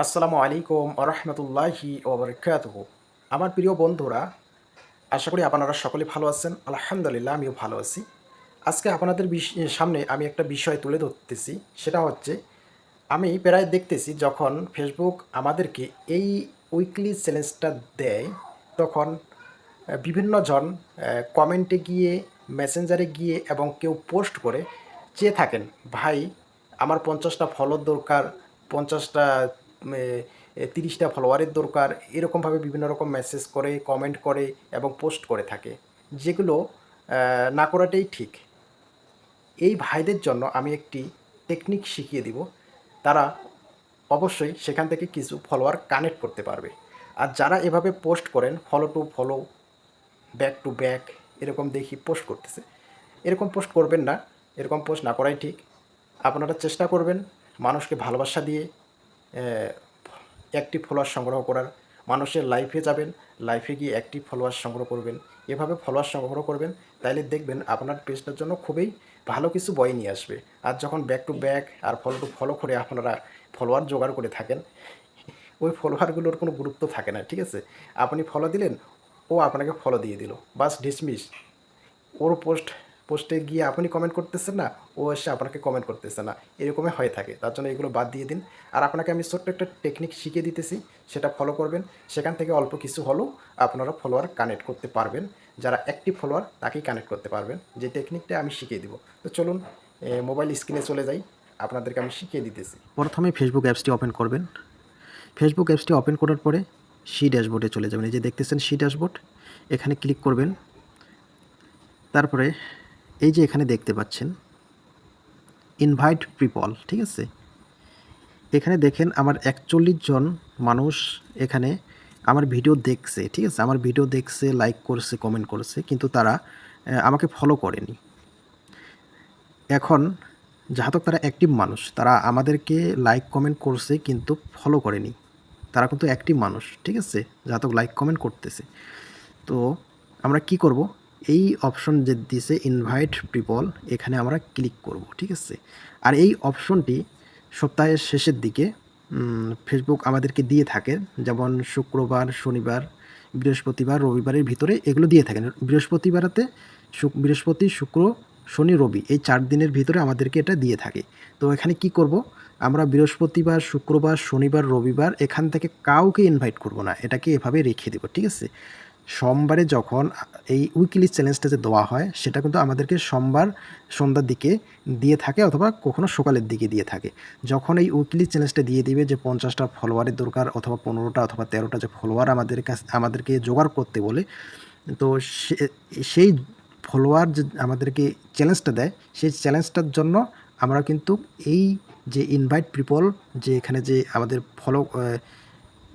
আসসালামু আলাইকুম আরহামতুল্লাহি ওবরকাতহ আমার প্রিয় বন্ধুরা, আশা করি আপনারা সকলে ভালো আছেন। আলহামদুলিল্লাহ, আমিও ভালো আছি। আজকে আপনাদের সামনে আমি একটা বিষয় তুলে ধরতেছি। সেটা হচ্ছে, আমি প্রায় দেখতেছি যখন ফেসবুক আমাদেরকে এই উইকলি চ্যালেঞ্জটা দেয়, তখন বিভিন্ন জন কমেন্টে গিয়ে মেসেঞ্জারে গিয়ে এবং কেউ পোস্ট করে, চেয়ে থাকেন, ভাই, আমার পঞ্চাশটা ফলোর দরকার, পঞ্চাশটা তিরিশটা ফলোয়ারের দরকার, এরকমভাবে বিভিন্ন রকম মেসেজ করে কমেন্ট করে এবং পোস্ট করে থাকে। যেগুলো না করাটাই ঠিক। এই ভাইদের জন্য আমি একটি টেকনিক শিখিয়ে দিব। তারা অবশ্যই সেখান থেকে কিছু ফলোয়ার কানেক্ট করতে পারবে। আর যারা এভাবে পোস্ট করেন follow to follow back to back এরকম দেখি পোস্ট করতেছে। এরকম পোস্ট করবেন না, এরকম পোস্ট না করাই ঠিক। আপনারা চেষ্টা করবেন মানুষকে ভালোবাসা দিয়ে অ্যাক্টিভ ফলোয়ার সংগ্রহ করার। মানুষের লাইফে যাবেন লাইফে গিয়ে অ্যাক্টিভ ফলোয়ার সংগ্রহ করবেন। এভাবে ফলোয়ার সংগ্রহ করবেন, তাইলে দেখবেন আপনার পেজটার জন্য খুবই ভালো কিছু বই নিয়ে আসবে। আর যখন ব্যাক টু ব্যাক আর ফলো টু ফলো করে আপনারা ফলোয়ার জোগাড় করে থাকেন, ওই ফলোয়ারগুলোর কোনো গুরুত্ব থাকে না, ঠিক আছে? আপনি ফলো দিলেন, ও আপনাকে ফলো দিয়ে দিল। বাস ডিসমিস ওর পোস্ট পোস্টে গিয়ে আপনি কমেন্ট করতেছেন না, ও এসে আপনাকে কমেন্ট করতেছে না। এরকমই হয়ে থাকে। তার জন্য এগুলো বাদ দিয়ে দিন। আর আপনাকে আমি ছোট্ট একটা টেকনিক শিখিয়ে দিতেছি, সেটা ফলো করবেন। সেখান থেকে অল্প কিছু হলেও আপনারা ফলোয়ার কানেক্ট করতে পারবেন। যারা অ্যাক্টিভ ফলোয়ার তাকেই কানেক্ট করতে পারবেন। যে টেকনিকটা আমি শিখিয়ে দিব। তো চলুন মোবাইল স্ক্রিনে চলে যাই। আপনাদেরকে আমি শিখিয়ে দিতেছি। প্রথমে ফেসবুক অ্যাপসটি ওপেন করবেন। ফেসবুক অ্যাপসটি ওপেন করার পরে সি ড্যাশবোর্ডে চলে যাবেন। এই যে দেখতেছেন সি ড্যাশবোর্ড এখানে ক্লিক করবেন। তারপরে এই যে এখানে দেখতে পাচ্ছেন ইনভাইট পিপল ঠিক আছে? এখানে দেখেন আমার একচল্লিশ জন মানুষ এখানে আমার ভিডিও দেখছে, ঠিক আছে? আমার ভিডিও দেখছে লাইক করছে কমেন্ট করছে, কিন্তু তারা আমাকে ফলো করেনি। এখন যাহাতক তারা অ্যাক্টিভ মানুষ, তারা আমাদেরকে লাইক কমেন্ট করছে, কিন্তু ফলো করেনি। তারা কিন্তু অ্যাক্টিভ মানুষ, ঠিক আছে? যাহাতক লাইক কমেন্ট করতেছে। তো আমরা কি করব? এই অপশন যে দিছে ইনভাইট পিপল এখানে আমরা ক্লিক করব, ঠিক আছে? আর এই অপশনটি সপ্তাহের শেষের দিকে ফেসবুক আমাদেরকে দিয়ে থাকে, যেমন শুক্রবার, শনিবার, বৃহস্পতিবার, রবিবারের ভিতরে এগুলো দিয়ে থাকেন বৃহস্পতিবারেতে বৃহস্পতি, শুক্র, শনি, রবি, এই চার দিনের ভিতরে আমাদেরকে এটা দিয়ে থাকে। তো এখানে কি করব? আমরা বৃহস্পতিবার, শুক্রবার, শনিবার, রবিবার এখান থেকে কাউকে ইনভাইট করব না, এটাকে এভাবে রেখে দেবো, ঠিক আছে? সোমবারে যখন এই উইকলি চ্যালেঞ্জটা যে দেওয়া হয়, সেটা কিন্তু আমাদেরকে সোমবার সন্ধ্যার দিকে দিয়ে থাকে অথবা কখনো সকালের দিকে দিয়ে থাকে। যখন এই উইকলি চ্যালেঞ্জটা দিয়ে দিবে যে পঞ্চাশটা ফলোয়ারের দরকার অথবা পনেরোটা অথবা তেরোটা যে ফলোয়ার আমাদের কাছে, আমাদেরকে জোগাড় করতে বলে, তো সেই ফলোয়ার যে আমাদেরকে চ্যালেঞ্জটা দেয়, সেই চ্যালেঞ্জটার জন্য আমরা কিন্তু এই যে ইনভাইট পিপল যে এখানে যে আমাদের ফলো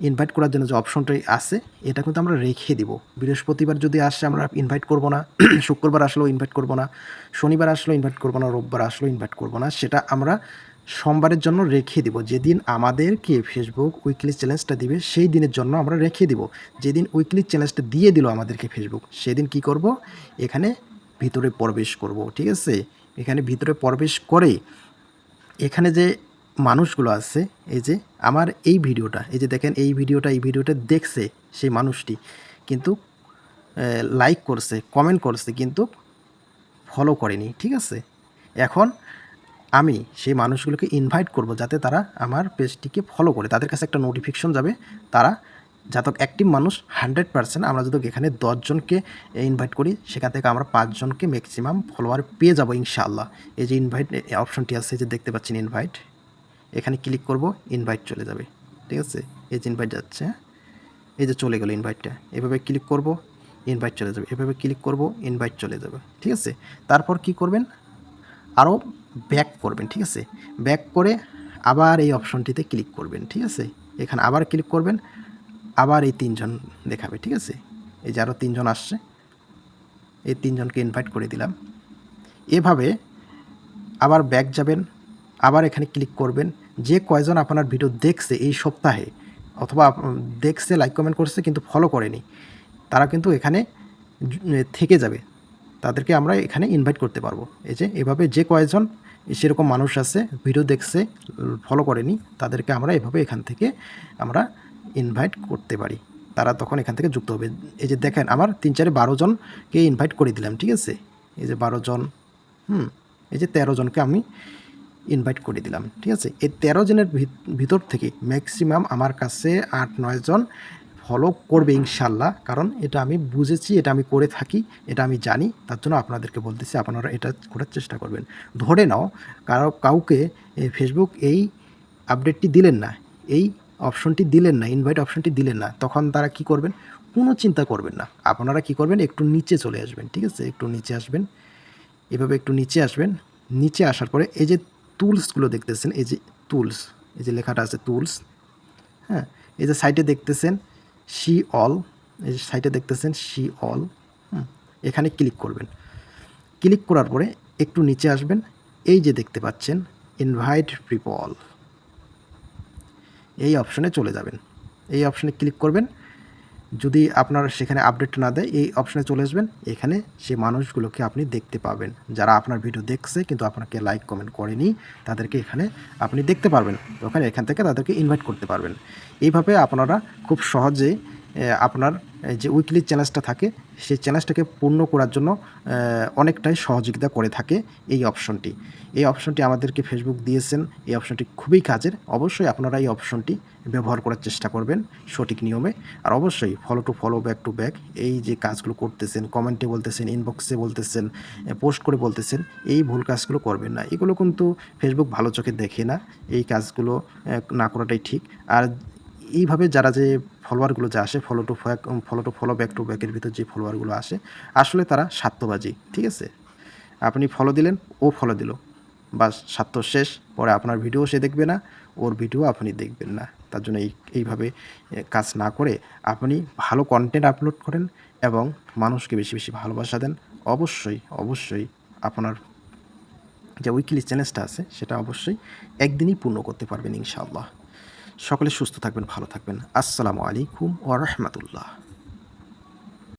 ইনভাইট করার জন্য যে অপশনটাই আছে, এটা কিন্তু আমরা রেখে দিব। বৃহস্পতিবার যদি আসে, আমরা ইনভাইট করব না। শুক্রবার আসলেও ইনভাইট করব না। শনিবার আসলেও ইনভাইট করব না। রোববার আসলেও ইনভাইট করব না। সেটা আমরা সোমবারের জন্য রেখে দিব। যেদিন আমাদেরকে ফেসবুক উইকলি চ্যালেঞ্জটা দিবে, সেই দিনের জন্য আমরা রেখে দিব। যেদিন উইকলি চ্যালেঞ্জটা দিয়ে দিল আমাদেরকে ফেসবুক সেদিন কি করব? এখানে ভিতরে প্রবেশ করব, ঠিক আছে? এখানে ভিতরে প্রবেশ করে এখানে যে মানুষগুলো আছে, এই যে আমার এই ভিডিওটা, এই যে দেখেন এই ভিডিওটা এই ভিডিওটা দেখছে সেই মানুষটি, কিন্তু লাইক করছে কমেন্ট করছে, কিন্তু ফলো করেনি, ঠিক আছে? এখন আমি সেই মানুষগুলোকে ইনভাইট করব যাতে তারা আমার পেজটিকে ফলো করে, তাদের কাছে একটা নোটিফিকেশন যাবে, তারা যাতক অ্যাক্টিভ মানুষ হান্ড্রেড পার্সেন্ট আমরা যদি এখানে দশজনকে ইনভাইট করি, সেখান থেকে আমরা পাঁচজনকে ম্যাক্সিমাম ফলোয়ার পেয়ে যাব ইনশাআল্লাহ। এই যে ইনভাইট অপশনটি আছে যে দেখতে পাচ্ছেন ইনভাইট এখানে ক্লিক করব ইনভাইট চলে যাবে। ঠিক আছে? এই যে ইনভাইট যাচ্ছে? এই যে চলে গেল ইনভাইটটা এভাবে ক্লিক করব ইনভাইট চলে যাবে। এভাবে ক্লিক করব ইনভাইট চলে যাবে। ঠিক আছে? তারপর কি করবেন? আরও ব্যাক করবেন, ঠিক আছে? ব্যাক করে আবার এই অপশনটিতে ক্লিক করবেন, ঠিক আছে? এখানে আবার ক্লিক করবেন, আবার এই তিনজন দেখাবে, ঠিক আছে? এই যে আরও তিনজন আসছে, এই তিনজনকে ইনভাইট করে দিলাম। এভাবে আবার ব্যাক যাবেন আবার এখানে ক্লিক করবেন। যে কয়জন আপনার ভিডিও দেখছে এই সপ্তাহে, অথবা দেখছে লাইক কমেন্ট করছে, কিন্তু ফলো করেনি, তারা কিন্তু এখানে থেকে যাবে। তাদেরকে আমরা এখানে ইনভাইট করতে পারব। এই যে, এভাবে যে কয়জন সেরকম মানুষ আছে ভিডিও দেখছে ফলো করেনি, তাদেরকে আমরা এভাবে এখান থেকে আমরা ইনভাইট করতে পারি। তারা তখন এখান থেকে যুক্ত হবে। এই যে দেখেন, আমার তিন চারে বারো জনকে ইনভাইট করে দিলাম, ঠিক আছে? এই যে বারো জন, হুম, এই যে তেরো জনকে আমি ইনভাইট করে দিলাম, ঠিক আছে? এই তেরো জনের ভিত- ভিতর থেকে ম্যাক্সিমাম আমার কাছে আট, নয় জন ফলো করবে ইনশাল্লাহ, কারণ এটা আমি বুঝেছি, এটা আমি করে থাকি, এটা আমি জানি, তার জন্য আপনাদেরকে বলতেছি, আপনারা এটা করার চেষ্টা করবেন। ধরে নাও, কারও, কাউকে ফেসবুক এই আপডেটটি দিলেন না, এই অপশনটি দিলেন না ইনভাইট অপশনটি দিলেন না, তখন তারা কি করবেন? কোনো চিন্তা করবেন না। আপনারা কি করবেন? একটু নিচে চলে আসবেন, ঠিক আছে? একটু নিচে আসবেন, এভাবে একটু নিচে আসবেন, নিচে আসার পরে এই যে টুলসগুলো দেখতেছেন, এই যে টুলস, এই যে লেখাটা আছে টুলস হ্যাঁ এই যে সাইটে দেখতেছেন সি অল, এই যে সাইটে দেখতেছেন সি অল এখানে ক্লিক করবেন। ক্লিক করার পরে একটু নিচে আসবেন, এই যে দেখতে পাচ্ছেন ইনভাইট পিপল, এই অপশনে চলে যাবেন। এই অপশনে ক্লিক করবেন যদি আপনার সেখানে আপডেট না দেয়, এই অপশানে চলে আসবেন। এখানে সে মানুষগুলোকে আপনি দেখতে পাবেন। যারা আপনার ভিডিও দেখছে, কিন্তু আপনাকে লাইক কমেন্ট করেনি, তাদেরকে এখানে আপনি দেখতে পারবেন। ওখানে এখান থেকে তাদেরকে ইনভাইট করতে পারবেন। এইভাবে আপনারা খুব সহজে আপনার যে উইকলি চ্যালেঞ্জটা থাকে, সেই চ্যালেঞ্জটাকে পূর্ণ করার জন্য অনেকটাই সহযোগিতা করে থাকে এই অপশনটি এই অপশনটি আমাদেরকে ফেসবুক দিয়েছেন, এই অপশনটি খুবই কাজের। অবশ্যই আপনারা এই অপশনটি ব্যবহার করার চেষ্টা করবেন সঠিক নিয়মে। আর অবশ্যই follow to follow back to back এই যে কাজগুলো করতেছেন কমেন্টে বলতেছেন ইনবক্সে বলতেছেন পোস্ট করে বলতেছেন, এই ভুল কাজগুলো করবেন না। এগুলো কিন্তু ফেসবুক ভালো চোখে দেখে না, এই কাজগুলো না করাটাই ঠিক। আর এইভাবে যারা যে ফলোয়ারগুলো যে আসে follow to pack follow to follow back to ব্যাকের ভিতর যে ফলোয়ারগুলো আসে, আসলে তারা স্বার্থবাজি, ঠিক আছে? আপনি ফলো দিলেন, ও ফলো দিল। বা স্বার্থ শেষ, পরে আপনার ভিডিও সে দেখবে না, ওর ভিডিও আপনি দেখবেন না। তার জন্য এই, এইভাবে কাজ না করে আপনি ভালো কন্টেন্ট আপলোড করেন এবং মানুষকে বেশি বেশি ভালোবাসা দেন। অবশ্যই অবশ্যই আপনার যে উইকলি চ্যালেঞ্জটা আছে, সেটা অবশ্যই একদিনই পূর্ণ করতে পারবেন, ইনশাআল্লাহ। সকলে সুস্থ থাকবেন ভালো থাকবেন। আসসালামু আলাইকুম ও রাহমাতুল্লাহ।